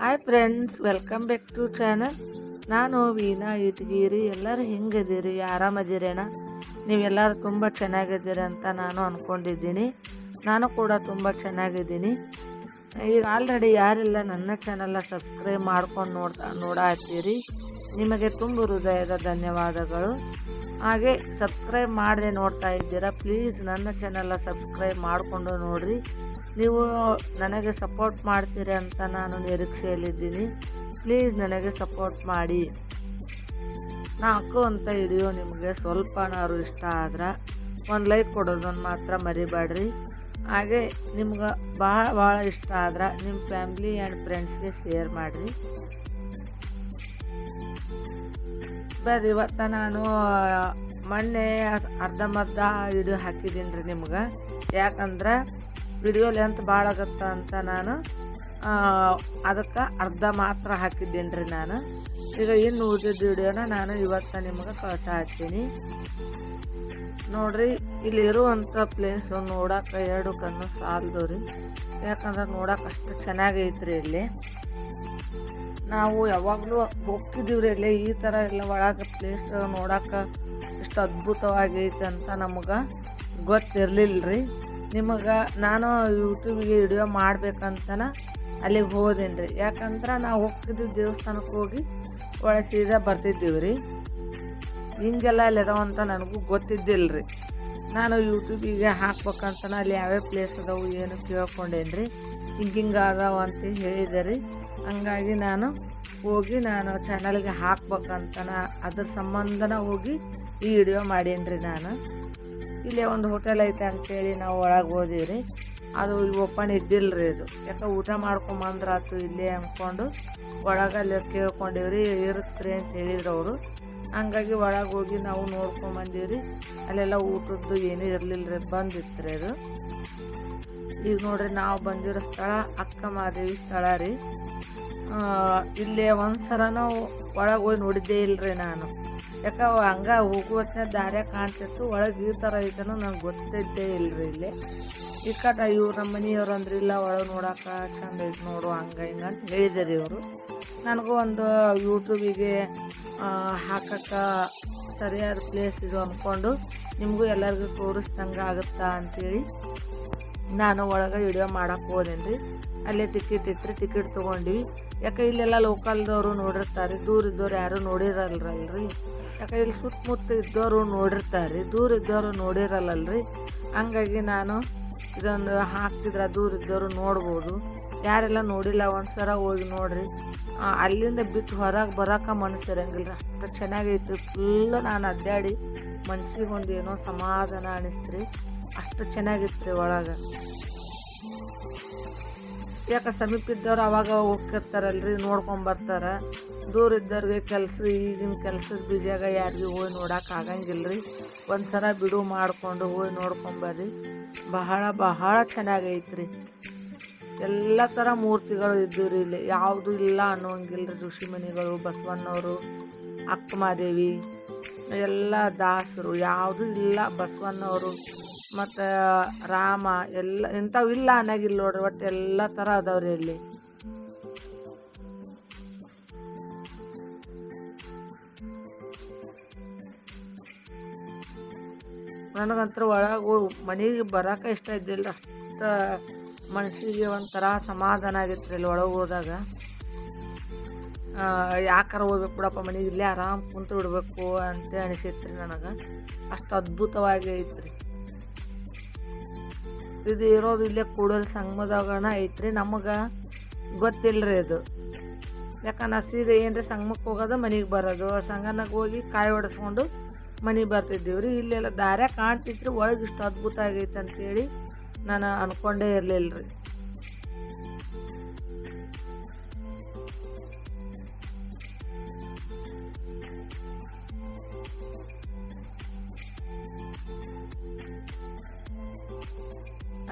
Hi friends welcome back to channel ನಾನು ವೀಣಾ ಇಟ್ಗಿರಿ. ಎಲ್ಲರೂ ಹೆಂಗದಿರಿ ಆರಾಮದಿರೇನ? ನೀವೆಲ್ಲರೂ ತುಂಬ ಚೆನ್ನಾಗಿದ್ದೀರಿ ಅಂತ ನಾನು ಅಂದ್ಕೊಂಡಿದ್ದೀನಿ ನಾನು ಕೂಡ ತುಂಬ ಚೆನ್ನಾಗಿದ್ದೀನಿ. ಈಗ ಆಲ್ರೆಡಿ ಯಾರೆಲ್ಲ ನನ್ನ ಚಾನಲ್ನ ಸಬ್ಸ್ಕ್ರೈಬ್ ಮಾಡ್ಕೊಂಡು ನೋಡ್ತಾ ನೋಡಾತ್ತೀರಿ? ನಿಮಗೆ ತುಂಬ ಹೃದಯದ ಧನ್ಯವಾದಗಳು. ಹಾಗೆ ಸಬ್ಸ್ಕ್ರೈಬ್ ಮಾಡದೆ ನೋಡ್ತಾ ಇದ್ದೀರಾ, ಪ್ಲೀಸ್ ನನ್ನ ಚಾನೆಲ್ನ ಸಬ್ಸ್ಕ್ರೈಬ್ ಮಾಡಿಕೊಂಡು ನೋಡಿರಿ. ನೀವು ನನಗೆ ಸಪೋರ್ಟ್ ಮಾಡ್ತೀರಿ ಅಂತ ನಾನು ನಿರೀಕ್ಷೆಯಲ್ಲಿದ್ದೀನಿ. ಪ್ಲೀಸ್ ನನಗೆ ಸಪೋರ್ಟ್ ಮಾಡಿ. ನಾ ಹಾಕುವಂಥ ವಿಡಿಯೋ ನಿಮಗೆ ಸ್ವಲ್ಪನಾದ್ರು ಇಷ್ಟ ಆದ್ರೆ, ಒಂದು ಲೈಕ್ ಕೊಡೋದನ್ನು ಮಾತ್ರ ಮರಿಬೇಡ್ರಿ. ಹಾಗೆ ನಿಮ್ಗೆ ಭಾಳ ಭಾಳ ಇಷ್ಟ ಆದ್ರೆ ನಿಮ್ಮ ಫ್ಯಾಮ್ಲಿ ಆ್ಯಂಡ್ ಫ್ರೆಂಡ್ಸ್ಗೆ ಶೇರ್ ಮಾಡಿರಿ. ಬರ್ರಿ, ಇವತ್ತು ನಾನು ಮೊನ್ನೆ ಅರ್ಧಂಬರ್ಧ ವಿಡಿಯೋ ಹಾಕಿದ್ದೀನಿ ರೀ ನಿಮ್ಗೆ. ಯಾಕಂದ್ರೆ ವಿಡಿಯೋ ಲೆಂತ್ ಭಾಳ ಆಗತ್ತ ಅಂತ ನಾನು ಅದಕ್ಕೆ ಅರ್ಧ ಮಾತ್ರ ಹಾಕಿದ್ದೀನಿ ರೀ ನಾನು. ಈಗ ಇನ್ನು ಉಳಿದಿದ್ದ ವಿಡಿಯೋನ ನಾನು ಇವತ್ತು ನಿಮ್ಗೆ ಕಳ್ಸ ಹಾಕ್ತೀನಿ ನೋಡ್ರಿ, ಇಲ್ಲಿ ಇರುವಂಥ ಪ್ಲೇಸ್ ನೋಡಕ್ಕೆ ಎರಡು ಕಣ್ಣು ಸಾಲದು ರೀ. ಯಾಕಂದ್ರೆ ನೋಡಕ್ಕೆ ಅಷ್ಟು ಚೆನ್ನಾಗೈತ್ರಿ ಇಲ್ಲಿ. ನಾವು ಯಾವಾಗಲೂ ಹೋಗ್ತಿದ್ದೀವಿ ರೀ ಇಲ್ಲಿ. ಈ ಥರ ಎಲ್ಲ ಒಳಗೆ ಪ್ಲೇಸ್ ನೋಡೋಕೆ ಇಷ್ಟು ಅದ್ಭುತವಾಗೈತೆ ಅಂತ ನಮಗೆ ಗೊತ್ತಿರಲಿಲ್ಲ ರೀ ನಿಮಗೆ ನಾನು ಯೂಟ್ಯೂಬಿಗೆ ವಿಡಿಯೋ ಮಾಡ್ಬೇಕಂತನ ಅಲ್ಲಿಗೆ ಹೋದೇನು ರೀ ಯಾಕಂದ್ರೆ ನಾವು ಹೋಗ್ತಿದ್ದು ದೇವಸ್ಥಾನಕ್ಕೆ ಹೋಗಿ ಒಳ ಸೀದಾ ಬರ್ತಿದ್ದೀವಿ ರೀ ಹಿಂಗೆಲ್ಲ ಅಲ್ಲಿ ಅಂತ ನನಗೂ ಗೊತ್ತಿದ್ದಿಲ್ಲ ರೀ ನಾನು ಯೂಟ್ಯೂಬಿಗೆ ಹಾಕ್ಬೇಕಂತನ ಅಲ್ಲಿ ಯಾವ್ಯಾವ ಪ್ಲೇಸ್ ಅದಾವು ಏನು ಕೇಳ್ಕೊಂಡೇನು ರೀ ಹಿಂಗೆ ಹಿಂಗೆ ಅದಾವ ಅಂತ ಹೇಳಿದೆ ರೀ ಹಂಗಾಗಿ ನಾನು ಹೋಗಿ ನಾನು ಚಾನಲ್ಗೆ ಹಾಕ್ಬೇಕಂತನ ಅದ್ರ ಸಂಬಂಧನ ಹೋಗಿ ಈ ವಿಡಿಯೋ ಮಾಡೀನಿ ನಾನು. ಇಲ್ಲೇ ಒಂದು ಹೋಟೆಲ್ ಐತೆ ಅಂತೇಳಿ ನಾವು ಒಳಗೆ ಹೋದಿವಿ ಅದು ಓಪನ್ ಇದ್ದಿಲ್ಲ ರೀ ಇದು. ಯಾಕೆ ಊಟ ಮಾಡ್ಕೊಂಬಂದ್ರಾತು ಇಲ್ಲೇ ಅಂದ್ಕೊಂಡು ಒಳಗೆ ಅಲ್ಲಿ ಕೇಳ್ಕೊಂಡಿವ್ರಿ ಇರುತ್ತೆ ಅಂತ ಹೇಳಿದ್ರು ಅವರು. ಹಂಗಾಗಿ ಒಳಗೆ ಹೋಗಿ ನಾವು ನೋಡ್ಕೊಂಬಂದೀವಿ ಅಲ್ಲೆಲ್ಲ ಊಟದ್ದು ಏನೂ ಇರಲಿಲ್ಲ ರೀ ಬಂದಿತ್ತು ರೀ ಅದು. ಈಗ ನೋಡ್ರಿ ನಾವು ಬಂದಿರೋ ಸ್ಥಳ ಅಕ್ಕ ಮಾದೇವಿ ಸ್ಥಳ ರೀ. ಇಲ್ಲೇ ಒಂದು ಸಲ ನಾವು ಒಳಗೆ ಹೋಗಿ ನೋಡಿದ್ದೇ ಇಲ್ಲರಿ ನಾನು. ಯಾಕೆ, ಹಂಗೆ ಹೋಗುವತ್ನ ದಾರಿ ಕಾಣ್ತಿತ್ತು, ಒಳಗೆ ಈ ಥರ ಐತನೋ ನಂಗೆ ಗೊತ್ತಿದ್ದೇ ಇಲ್ಲರಿ ಇಲ್ಲಿ. ಈ ಇವ್ರು ನಮ್ಮ ಮನೆಯವ್ರು ಅಂದ್ರೆ, ಇಲ್ಲ ಒಳಗೆ ನೋಡಕ್ಕೆ ಚಂದ ಐತೆ ನೋಡು, ಹಂಗೆ ಹಿಂಗೆ ಅಂತ ಹೇಳಿದ್ದಾರೆ ಇವರು. ನನಗೂ ಒಂದು ಯೂಟ್ಯೂಬಿಗೆ ಹಾಕಕ್ಕೆ ಸರಿಯಾದ ಪ್ಲೇಸ್ ಇದು ಅಂದ್ಕೊಂಡು ನಿಮಗೂ ಎಲ್ಲರಿಗೂ ತೋರಿಸ್ದಂಗೆ ಆಗುತ್ತಾ ಅಂಥೇಳಿ ನಾನು ಒಳಗೆ ವಿಡಿಯೋ ಮಾಡಕ್ಕೆ ಹೋದೇನ್ರಿ. ಅಲ್ಲೇ ಟಿಕೆಟ್ ಇತ್ತು ಟಿಕೆಟ್ ತೊಗೊಂಡ್ವಿ. ಯಾಕೆ ಇಲ್ಲೆಲ್ಲ ಲೋಕಲ್ದವರು ನೋಡಿರ್ತಾರೆ ದೂರ ಇದ್ದವ್ರು ಯಾರೂ ನೋಡಿರಲ್ರಲ್ರಿ. ಯಾಕೆ ಇಲ್ಲಿ ಸುತ್ತಮುತ್ತ ಇದ್ದವರು ನೋಡಿರ್ತಾರೆ ದೂರ ಇದ್ದವರು ನೋಡಿರಲ್ಲಲ್ರಿ. ಹಂಗಾಗಿ ನಾನು ಇದೊಂದು ಹಾಕ್ತಿದ್ರೆ ದೂರ ಇದ್ದವರು ನೋಡ್ಬೋದು. ಯಾರೆಲ್ಲ ನೋಡಿಲ್ಲ ಒಂದು ಸಲ ಹೋಗಿ ನೋಡ್ರಿ. ಅಲ್ಲಿಂದ ಬಿಟ್ಟು ಹೊರಗೆ ಬರೋಕೆ ಮನಸ್ಸು ಇರಂಗಿಲ್ಲ. ಅಷ್ಟು ಚೆನ್ನಾಗೈತಿ. ಫುಲ್ಲು ನಾನು ಅಡ್ಡಾಡಿ ಮನ್ಸಿಗೆ ಒಂದು ಏನೋ ಸಮಾಧಾನ ಅನಿಸ್ತ್ರಿ. ಅಷ್ಟು ಚೆನ್ನಾಗಿತ್ತು ರೀ ಒಳಗೆ. ಯಾಕೆ ಸಮೀಪ ಇದ್ದವ್ರು ಅವಾಗ ಹೋಗ್ತಿರ್ತಾರಲ್ರಿ ನೋಡ್ಕೊಂಬರ್ತಾರೆ ದೂರ ಇದ್ದವ್ರಿಗೆ ಕೆಲಸ, ಈಗಿನ ಕೆಲಸದ ಬೀಜಾಗ ಯಾರಿಗೂ ಹೋಗಿ ನೋಡೋಕೆ ಆಗಂಗಿಲ್ಲ ರೀ ಒಂದು ಸಲ ಬಿಡು ಮಾಡಿಕೊಂಡು ಹೋಗಿ ನೋಡ್ಕೊಂಬರ್ರಿ ಬಹಳ ಬಹಳ ಚೆನ್ನಾಗೈತ್ರಿ. ಎಲ್ಲ ಥರ ಮೂರ್ತಿಗಳು ಇದ್ದವು ರೀ ಇಲ್ಲಿ. ಯಾವುದು ಇಲ್ಲ ಅನ್ನೋಂಗಿಲ್ಲ ರೀ ಋಷಿಮುನಿಗಳು ಬಸವಣ್ಣವರು, ಅಕ್ಕಮಾದೇವಿ, ಎಲ್ಲ ದಾಸರು. ಯಾವುದು ಇಲ್ಲ ಬಸವಣ್ಣವರು. ಮತ್ತು, ರಾಮ ಎಲ್ಲ, ಇಂಥವು ಇಲ್ಲ ಅನ್ನೋಗಿಲ್ಲ ನೋಡ್ರಿ, ಒಟ್ಟು ಎಲ್ಲ ಥರ ಅದಾವ್ರಿ ಇಲ್ಲಿ. ನನಗಂತರ ಒಳಗೆ ಮನೆಗೆ ಬರೋಕೆ ಇಷ್ಟ ಇದ್ದಿಲ್ಲ ಅಷ್ಟು ಮನಸ್ಸಿಗೆ ಒಂಥರ ಸಮಾಧಾನ ಆಗಿತ್ತು ಇಲ್ಲಿ ಒಳಗೆ ಹೋದಾಗ. ಯಾಕಾರ ಹೋಗ್ಬೇಕು ಬಿಡಪ್ಪ ಮನೆಗೆ ಇಲ್ಲೇ ಆರಾಮ್ ಕುಂತು ಬಿಡಬೇಕು ಅಂತ ಅನಿಸಿತ್ತು ರೀ ನನಗೆ. ಅಷ್ಟು ಅದ್ಭುತವಾಗಿ ಐತ್ರಿ. ಇದು ಇರೋದು ಇಲ್ಲೇ ಕೂಡಲ್ ಸಂಗಮದಾಗಣ ಐತ್ರಿ. ನಮಗೆ ಗೊತ್ತಿಲ್ಲ ರೀ ಅದು ಯಾಕಂದ್ರೆ ಸೀದಾ ಏನ್ರಿ ಸಂಗಮಕ್ಕೆ ಹೋಗೋದು, ಮನೆಗೆ ಬರೋದು. ಸಂಗನಾಗ ಹೋಗಿ ಕಾಯಿ ಹೊಡೆಸ್ಕೊಂಡು ಮನೆಗೆ ಬರ್ತಿದ್ದೀವಿ ರೀ ಇಲ್ಲೆಲ್ಲ ದಾರ್ಯಾಗ ಕಾಣ್ತಿತ್ತು ಒಳಗೆ ಇಷ್ಟು ಅದ್ಭುತ ಆಗೈತೆ ಅಂತೇಳಿ ನಾನು ಅಂದ್ಕೊಂಡೇ ಇರಲಿಲ್ಲ ರೀ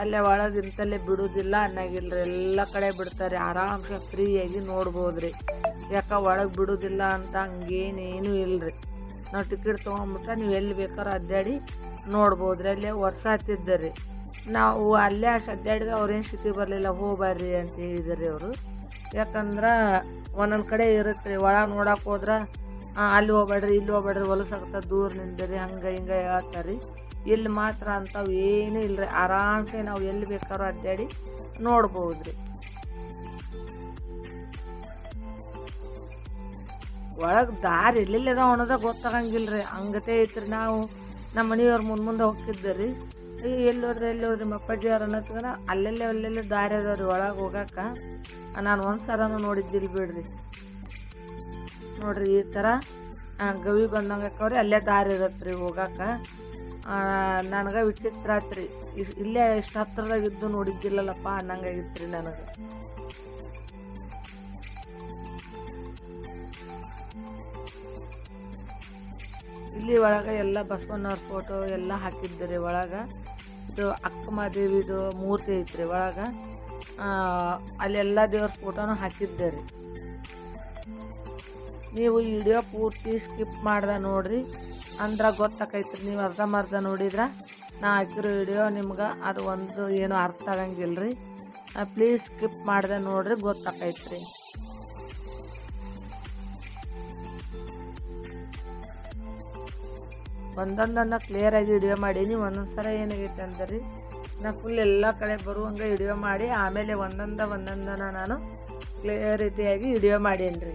ಅಲ್ಲೇ ಒಳಗೆ ಇಂತಲ್ಲೇ ಬಿಡೋದಿಲ್ಲ ಅನ್ನೋಗಿಲ್ಲ ಎಲ್ಲ ಕಡೆ ಬಿಡ್ತಾರೆ. ಆರಾಮ್ಸೆ ಫ್ರೀಯಾಗಿ ನೋಡ್ಬೋದು ರೀ ಯಾಕೆ ಒಳಗೆ ಬಿಡೋದಿಲ್ಲ ಅಂತ ಹಂಗೇನೇನು ಇಲ್ಲ ರೀ ನಾವು ಟಿಕೆಟ್ ತೊಗೊಂಬಿಟ್ರೆ ನೀವು ಎಲ್ಲಿ ಬೇಕಾದ್ರೂ ಅಡ್ಡಾಡಿ ನೋಡ್ಬೋದು ರೀ ಅಲ್ಲೇ ಹತ್ತಿದ್ದೆ ರೀ. ನಾವು ಅಲ್ಲೇ ಅಷ್ಟು ಅಡ್ಡಾಡಿದ್ರೆ ಅವ್ರೇನು ಸ್ಥಿತಿ ಬರಲಿಲ್ಲ ಹೋಗ್ಬಾರ್ರಿ ಅಂತ ಹೇಳಿದ್ರಿ ಅವರು. ಯಾಕಂದ್ರೆ ಒಂದೊಂದು ಕಡೆ ಇರುತ್ತೆ ರೀ, ಒಳಗೆ ನೋಡಕ್ಕೆ ಹೋದ್ರೆ ಅಲ್ಲಿ ಹೋಗ್ಬೇಡ್ರಿ, ಇಲ್ಲಿ ಹೋಗ್ಬೇಡ್ರಿ ಹೊಲಸಾಗ್ತದೆ ದೂರ ನಿಂದ್ರಿ, ಹಂಗೆ ಹಿಂಗೆ ಹೇಳ್ತಾರೆ. ಇಲ್ಲಿ ಮಾತ್ರ ಅಂಥವು ಏನೂ ಇಲ್ಲ ರೀ ಆರಾಮ್ಸೆ ನಾವು ಎಲ್ಲಿ ಬೇಕಾದ್ರೂ ಅಡ್ಡಾಡಿ ನೋಡ್ಬೋದು ರೀ ಒಳಗೆ ದಾರಿ ಎಲ್ಲೆಲ್ಲದ ಅನ್ನೋದ ಗೊತ್ತಾಗಂಗಿಲ್ಲ ರೀ ಹಂಗತೆ ಐತ್ರಿ ನಾವು. ನಮ್ಮ ಮನೆಯವ್ರ ಮುಂದೆ ಮುಂದೆ ಹೋಗ್ತಿದ್ದೆ ರೀ. ಈ ಎಲ್ಲೋದ್ರೆ ಹೋದ್ರೆ, ಎಲ್ಲಿ ಹೋದ್ರಿ ಮಪ್ಪಾಜಿ ಅವ್ರು ಅನ್ನತ್ಗನ ಅಲ್ಲೆಲ್ಲೇ ಅಲ್ಲೆಲ್ಲೇ ದಾರಿ ಅದಾವ ರೀ, ಒಳಗೆ ಹೋಗಾಕ. ನಾನು ಒಂದು ನೋಡಿದ್ದಿಲ್ಲ ಬಿಡ್ರಿ. ನೋಡ್ರಿ, ಈ ಥರ ಗವಿ ಬಂದಂಗೆ ಅಕ್ಕವ್ರಿ, ಅಲ್ಲೇ ದಾರಿ ಇರತ್ತೆ ರೀ ಹೋಗಾಕ. ನನಗೆ ವಿಚಿತ್ರ ಆತ್ರಿ ಇಲ್ಲೇ ಇಷ್ಟು ಹತ್ರದಾಗ ಇದ್ದು ನೋಡಿದ್ದಿಲ್ಲಲ್ಲಪ್ಪ ಅನ್ನಂಗಾಗಿತ್ತು ರೀ ನನಗೆ. ಇಲ್ಲಿ ಒಳಗೆ ಎಲ್ಲ ಬಸವಣ್ಣವ್ರ ಫೋಟೋ ಎಲ್ಲ ಹಾಕಿದ್ರಿ ಒಳಗೆ. ಇದು ಅಕ್ಕ ಮಹಾದೇವಿದು ಮೂರ್ತಿ ಐತ್ರಿ ಒಳಗೆ. ಅಲ್ಲೆಲ್ಲ ದೇವ್ರ ಫೋಟೋನು ಹಾಕಿದ್ದೆ ರೀ. ನೀವು ವಿಡಿಯೋ ಪೂರ್ತಿ ಸ್ಕಿಪ್ ಮಾಡ್ದೆ ನೋಡ್ರಿ. ಅಂದ್ರೆ ಗೊತ್ತಾಕೈತ್ರಿ, ನೀವು ಅರ್ಧಂಬರ್ಧ ನೋಡಿದ್ರೆ. ನಾ ಹಾಕಿರೋ ವಿಡಿಯೋ ನಿಮ್ಗೆ ಅದು ಒಂದು ಏನು ಅರ್ಥ ಆಗಂಗಿಲ್ಲ ರೀ ಪ್ಲೀಸ್ ಸ್ಕಿಪ್ ಮಾಡ್ದೆ ನೋಡ್ರಿ, ಗೊತ್ತಾಕೈತ್ರಿ. ಒಂದೊಂದನ್ನು ಕ್ಲಿಯರಾಗಿ ವಿಡಿಯೋ ಮಾಡೀನಿ. ಒಂದೊಂದು ಸಲ ಏನಾಗೈತೆ ಅಂದ್ರೆ? ನಾ ಫುಲ್ ಎಲ್ಲ ಕಡೆ ಬರುವಂಗೆ ವಿಡಿಯೋ ಮಾಡಿ, ಆಮೇಲೆ ಒಂದೊಂದ ಒಂದೊಂದನ ನಾನು ಕ್ಲಿಯರಿಟಿಯಾಗಿ ವಿಡಿಯೋ ಮಾಡೀನಿ ರೀ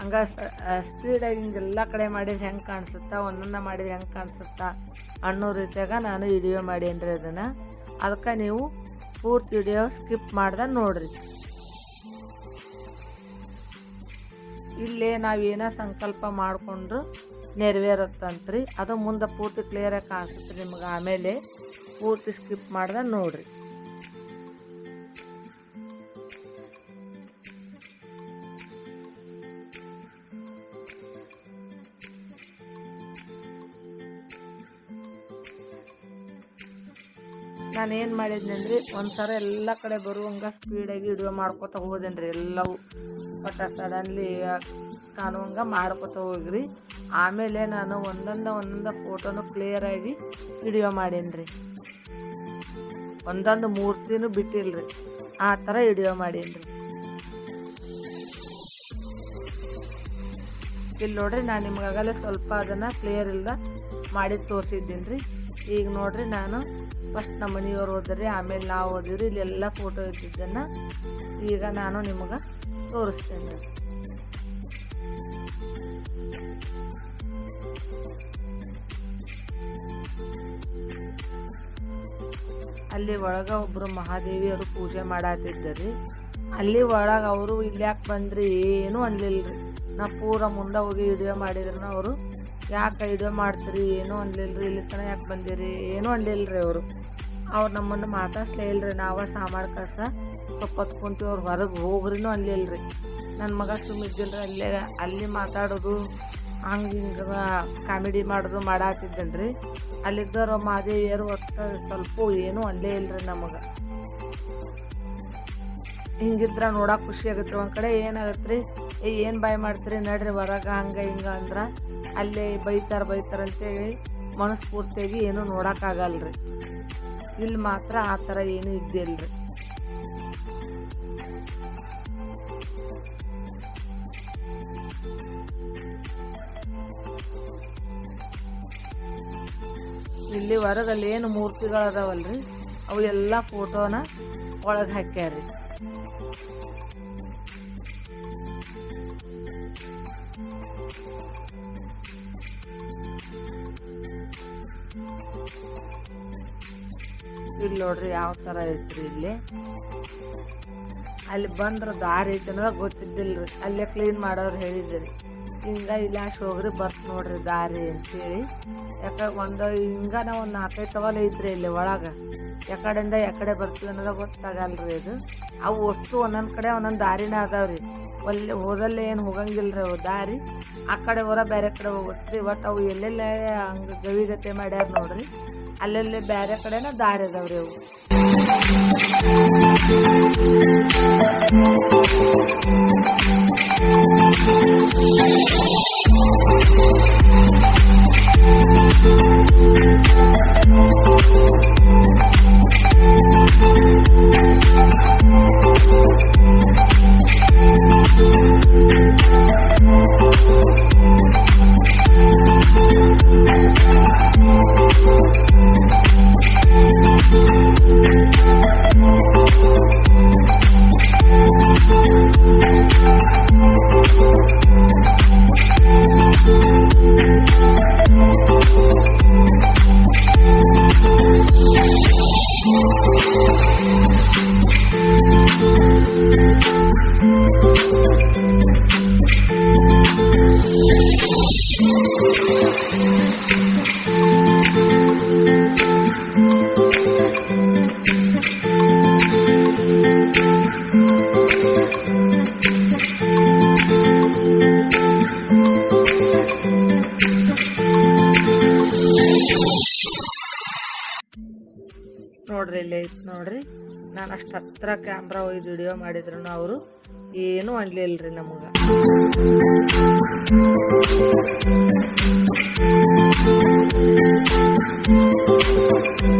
ಹಂಗ ಸ್ಪೀಡಾಗಿ ಹಿಂಗೆಲ್ಲ ಕಡೆ ಮಾಡಿದ್ರೆ ಹೆಂಗೆ ಕಾಣಿಸುತ್ತಾ? ಒಂದೊಂದ ಮಾಡಿದ್ರೆ ಹೆಂಗೆ ಕಾಣಿಸುತ್ತಾ ಅನ್ನೋ ರೀತಿಯಾಗ ನಾನು ವಿಡಿಯೋ ಮಾಡೀನಿ ರೀ ಅದನ್ನು. ಅದಕ್ಕೆ ನೀವು ಪೂರ್ತಿ ವಿಡಿಯೋ ಸ್ಕಿಪ್ ಮಾಡ್ದೆ ನೋಡ್ರಿ. ಇಲ್ಲೇ ನಾವೇನ ಸಂಕಲ್ಪ ಮಾಡಿಕೊಂಡ್ರು ನೆರವೇರುತ್ತಂತ್ರಿ. ಅದು ಮುಂದೆ ಪೂರ್ತಿ ಕ್ಲಿಯರಾಗಿ ಕಾಣಿಸುತ್ತೆ ನಿಮ್ಗೆ. ಆಮೇಲೆ ಪೂರ್ತಿ ಸ್ಕಿಪ್ ಮಾಡ್ದೆ ನೋಡ್ರಿ. ನಾನು ಏನು ಒಂದು ಸಲ ಎಲ್ಲ ಕಡೆ ಬರುವಂಗೆ ಸ್ಪೀಡಾಗಿ ವಿಡಿಯೋ ಮಾಡ್ಕೊತ ಹೋದೇನ್ರಿ ಎಲ್ಲವೂ. ಬಟ್ ಸಡನ್ಲಿ ಕಾಣುವಂಗ ಮಾಡ್ಕೊತ ಹೋಗ್ರಿ. ಆಮೇಲೆ ನಾನು ಒಂದೊಂದ ಒಂದೊಂದ ಫೋಟೋನು ಕ್ಲಿಯರಾಗಿ ವಿಡಿಯೋ ಮಾಡೀನಿ ಒಂದೊಂದು ಮೂರ್ತಿನೂ ಬಿಟ್ಟಿಲ್ರಿ, ಆ ಥರ ವಿಡಿಯೋ ಮಾಡೀನಿ ಇಲ್ಲಿ ನೋಡ್ರಿ, ನಾನು ನಿಮ್ಗಾಗಲೇ ಸ್ವಲ್ಪ ಅದನ್ನು ಕ್ಲಿಯರ್ ಇಲ್ದ ಮಾಡಿ ತೋರಿಸಿದ್ದೀನಿ ರೀ ಈಗ ನೋಡ್ರಿ ನಾನು ಫಸ್ಟ್ ನಮ್ಮ ಮನೆಯವರು ಓದ್ರಿ, ಆಮೇಲೆ ನಾವು ಓದಿವ್ರಿ, ಇಲ್ಲೆಲ್ಲ ಫೋಟೋ ಇದ್ದಿದ್ದನ್ನು ಈಗ ನಾನು ನಿಮಗೆ ತೋರಿಸ್ತೇನೆ. ಅಲ್ಲಿ ಒಳಗೆ ಒಬ್ಬರು ಮಹಾದೇವಿಯವರು ಪೂಜೆ ಮಾಡತ್ತಿದ್ದರಿ ಅಲ್ಲಿ ಒಳಗೆ ಅವರು ಇಲ್ಲಿ ಯಾಕೆ ಬಂದ್ರಿ, ಏನೂ ಅನ್ಲಿಲ್ಲ ರೀ ನಾ ಪೂರ ಮುಂದೆ ಹೋಗಿ ವಿಡಿಯೋ ಮಾಡಿದ್ರನ ಅವರು ಯಾಕೆ ವಿಡಿಯೋ ಮಾಡ್ತೀರಿ? ಏನೂ ಅನ್ಲಿಲ್ಲ ರೀ ಇಲ್ಲಿ ತನಕ ಯಾಕೆ ಬಂದಿರಿ? ಏನೂ ಅನ್ಲಿಲ್ಲ ರೀ ಅವರು. ಅವ್ರು ನಮ್ಮನ್ನು ಮಾತಾಡ್ಸ್ಲೇ ಇಲ್ರಿ. ನಾವ ಸಾಮಾನು ಕಸ ಸ್ವಲ್ಪ ಕುಂತೀವಿ. ಅವ್ರು ಹೊರಗೆ ಹೋಗ್ರಿನೂ ಅನ್ಲಿಲ್ಲ ರೀ ನನ್ನ ಮಗ ಸುಮ್ಮಿದ್ದಿಲ್ಲ ಅಲ್ಲೇ, ಅಲ್ಲಿ ಮಾತಾಡೋದು, ಹಂಗೆ ಹಿಂಗೆ ಕಾಮಿಡಿ ಮಾಡೋದು ಮಾಡಾತಿದ್ದೇನೆ ರೀ ಅಲ್ಲಿದ್ದವ್ರು ಮಾದೇವಿಯರು ಹೊತ್ತ ಸ್ವಲ್ಪ ಏನೂ ಅಲ್ಲೇ ಇಲ್ರಿ ನಮಗೆ. ಹಿಂಗಿದ್ರೆ ನೋಡೋಕೆ ಖುಷಿ ಆಗತ್ತೆ ಒಂದು ಕಡೆ ಏನಾಗತ್ತೆ ರೀ ಏ, ಏನು ಬಾಯ್ ಮಾಡ್ತೀರಿ ನಡ್ರಿ, ಹೊರಗೆ ಹಂಗೆ ಹಿಂಗೆ ಅಂದ್ರೆ ಅಲ್ಲೇ ಬೈತಾರ ಬೈತಾರ ಅಂತೇಳಿ ಮನಸ್ಫೂರ್ತಿಯಾಗಿ ಏನೂ ನೋಡೋಕ್ಕಾಗಲ್ಲ ರೀ ಇಲ್ಲಿ ಮಾತ್ರ ಆ ಥರ ಏನೂ ಇದ್ದಿಲ್ಲ ರೀ ಇಲ್ಲಿ ಹೊರಗಲ್ಲಿ ಏನು ಮೂರ್ತಿಗಳು ಅದಾವಲ್ರಿ? ಅವು ಎಲ್ಲ ಫೋಟೋನ ಒಳಗೆ ಹಾಕ್ಯಾರ್ರಿ. ಇಲ್ಲಿ ನೋಡ್ರಿ ಯಾವ ಥರ ಐತ್ರಿ ಇಲ್ಲಿ. ಅಲ್ಲಿ ಬಂದ್ರೆ ದಾರಿ ಐತೆ ಅನ್ನೋದು ಗೊತ್ತಿದ್ದಿಲ್ಲ ರೀ ಅಲ್ಲೇ ಕ್ಲೀನ್ ಮಾಡೋರು ಹೇಳಿದ್ರಿ. ಹಿಂಗ ಇಲ್ಲ ಹೋಗ್ರಿ ಬರ್ತ್ ನೋಡ್ರಿ ದಾರಿ ಅಂತೇಳಿ. ಯಾಕ ಒಂದು ಹಿಂಗನ ಒಂದು ನಾಲ್ಕೈದು ತವಲ ಇದ್ರಿ ಇಲ್ಲಿ ಒಳಗೆ. ಯಾಕಡೆಯಿಂದ ಯಾಕಡೆ ಬರ್ತೀವಿ ಅನ್ನೋದು ಗೊತ್ತಾಗಲ್ರಿ ಇದು ಅವು ಅಷ್ಟು ಒಂದೊಂದು ಕಡೆ ಒಂದೊಂದು ದಾರಿನ ಅದಾವ್ರಿ. ಒಲ್ಲಿ ಹೋದಲ್ಲಿ ಏನು ಹೋಗಂಗಿಲ್ಲ ರೀ ಅವು ದಾರಿ. ಆ ಕಡೆ ಹೊರ ಬೇರೆ ಕಡೆ ಹೋಗುತ್ತೆ ಒಟ್ಟು ಅವು ಎಲ್ಲೆಲ್ಲೇ ಹಂಗೆ ಗವಿಗತೆ ಮಾಡ್ಯಾರ ನೋಡ್ರಿ. ಅಲ್ಲೆಲ್ಲೇ ಬೇರೆ ಕಡೆನ ದಾರಿ ಅದಾವ್ರಿ ಅವು. ನೋಡ್ರಿ ಇಲ್ಲಿ ನೋಡ್ರಿ. ನಾನು ಅಷ್ಟು ಹತ್ರ ಕ್ಯಾಮ್ರಾ ಒಯ್ದು ವಿಡಿಯೋ ಮಾಡಿದ್ರು ಅವರು ಏನೂ ಅನ್ಲಿಲ್ರಿ ನಮಗೆ. ಇರೋದನ್ನ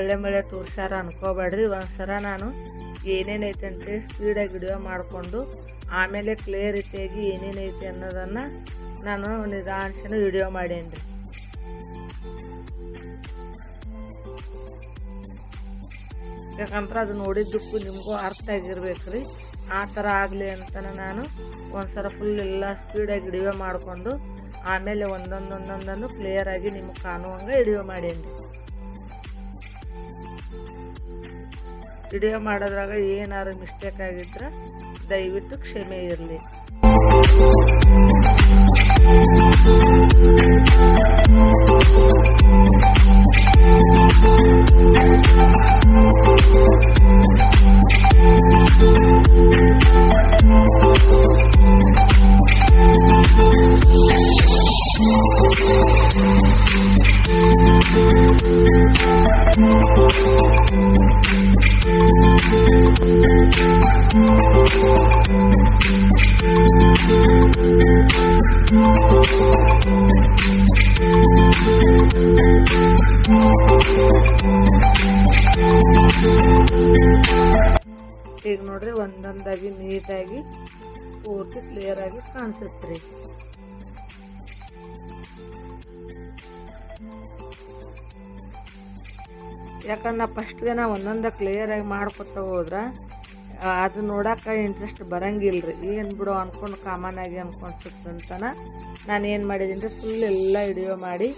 ಒಳ್ಳೆ ಮಳೆ ತೋರ್ಸ್ಯಾರ ಅನ್ಕೋಬೇಡ್ರಿ ಒಂದ್ಸಲ ನಾನು ಏನೇನೈತೆ ಅಂತೇಳಿ ಸ್ಪೀಡಾಗಿ ವಿಡಿಯೋ ಮಾಡಿಕೊಂಡು ಆಮೇಲೆ ಕ್ಲಿಯರಿಟಿಯಾಗಿ ಏನೇನೈತೆ ಅನ್ನೋದನ್ನು ನಾನು ನಿಧಾನಿಸಿನ ವಿಡಿಯೋ ರೀ ಯಾಕಂದ್ರೆ ಅದು ನೋಡಿದ್ದಕ್ಕೂ ನಿಮಗೂ ಅರ್ಥ ಆಗಿರ್ಬೇಕ್ರಿ. ಆ ಥರ ಆಗಲಿ ಅಂತನ ನಾನು ಒಂದ್ಸಲ ಫುಲ್ ಎಲ್ಲ ಸ್ಪೀಡಾಗಿ ಹಿಡಿಯೋ ಮಾಡಿಕೊಂಡು ಆಮೇಲೆ ಒಂದೊಂದೊಂದೊಂದನ್ನು ಕ್ಲಿಯರಾಗಿ ನಿಮಗೆ ಕಾಣುವಂಗೆ ವಿಡಿಯೋ ಮಾಡೇನ್ರಿ. ವಿಡಿಯೋ ಮಾಡೋದ್ರಾಗ ಏನಾದ್ರು ಮಿಸ್ಟೇಕ್ ಆಗಿದ್ರೆ ದಯವಿಟ್ಟು ಕ್ಷಮೆ ಇರಲಿ. ಈಗ ನೋಡ್ರಿ ಒಂದೊಂದಾಗಿ ನೀಟಾಗಿ ಪೂರ್ತಿ ಕ್ಲಿಯರ್ ಆಗಿ ಕಾಣಿಸುತ್ತೆ ಯಾಕಂದ್ರೆ ಫಸ್ಟ್ ದಿನ ಒಂದೊಂದ ಕ್ಲಿಯರ್ ಆಗಿ ಮಾಡ್ಕೊತ ಹೋದ್ರೆ, ಅದು ನೋಡಕ್ಕೆ ಇಂಟ್ರೆಸ್ಟ್ ಬರಂಗಿಲ್ರಿ. ಏನು ಬಿಡು ಅನ್ಕೊಂಡು ಕಾಮನ್ ಆಗಿ ಅನ್ಕೊಳ್ಸುತ್ತಂತನ ನಾನು ಏನು ಮಾಡಿದ್ದೀನಿ ರೀ ಫುಲ್ ಎಲ್ಲ ವಿಡಿಯೋ ಮಾಡಿ,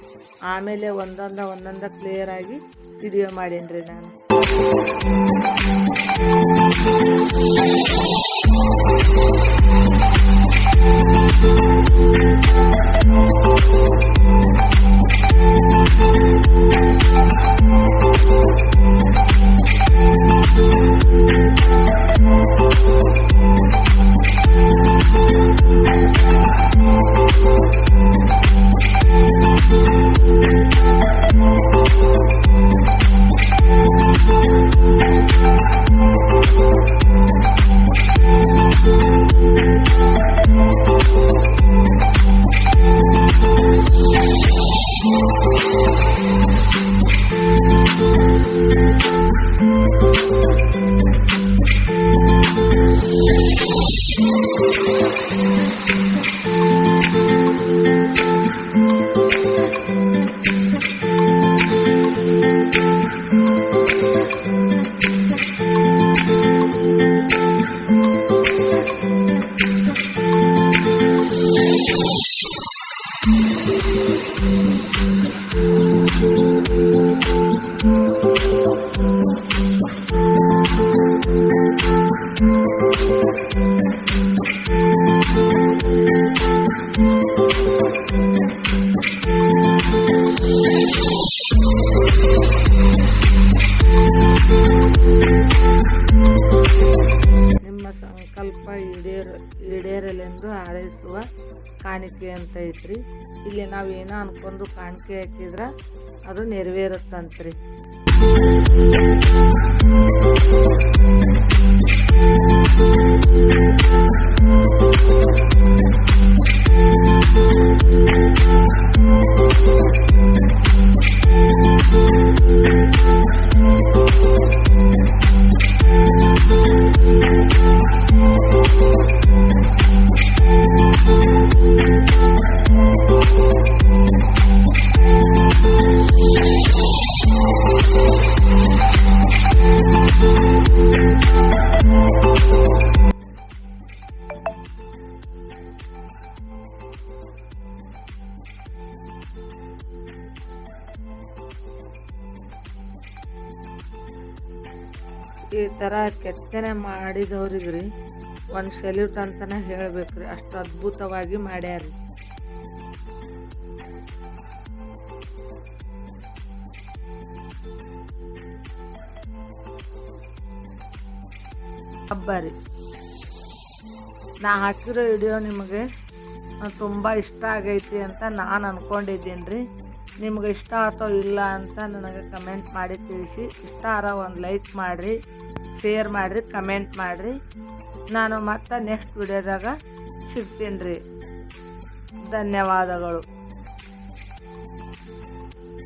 ಆಮೇಲೆ ಒಂದೊಂದ ಒಂದೊಂದ ಕ್ಲಿಯರ್ ಆಗಿ ವಿಡಿಯೋ ಮಾಡೀನಿ ರೀ ನಾನು. Thank you. ಕಾಣಿಕೆ ಅಂತ ಐತ್ರಿ ಇಲ್ಲಿ ನಾವು ಏನೋ ಅನ್ಕೊಂಡು ಕಾಣಿಕೆ ಹಾಕಿದ್ರೆ ಅದು ನೆರವೇರುತ್ತಂತ್ರಿ Thank. ಥರ ಕೆತ್ತನೆ ಮಾಡಿದವ್ರಿಗೆ ರೀ ಒಂದು ಸೆಲ್ಯೂಟ್ ಅಂತಲೇ ಹೇಳ್ಬೇಕು ರೀ ಅಷ್ಟು ಅದ್ಭುತವಾಗಿ ಮಾಡ್ಯಾರ ಹಬ್ಬ ರೀ. ನಾ ಹಾಕಿರೋ ವಿಡಿಯೋ ನಿಮಗೆ ತುಂಬ ಇಷ್ಟ ಆಗೈತಿ ಅಂತ ನಾನು ಅಂದ್ಕೊಂಡಿದ್ದೀನಿ ರೀ ನಿಮ್ಗೆ ಇಷ್ಟ ಆತೋ ಇಲ್ಲ ಅಂತ ನನಗೆ ಕಮೆಂಟ್ ಮಾಡಿ ತಿಳಿಸಿ. ಇಷ್ಟ ಆರ ಒಂದು ಲೈಕ್ ಮಾಡಿರಿ. ಶೇರ್ ಮಾಡಿರಿ ಕಮೆಂಟ್ ಮಾಡಿರಿ. ನಾನು ಮತ್ತೆ ನೆಕ್ಸ್ಟ್ ವಿಡಿಯೋದಾಗ ಸಿಗ್ತೀನಿ ರೀ. ಧನ್ಯವಾದಗಳು.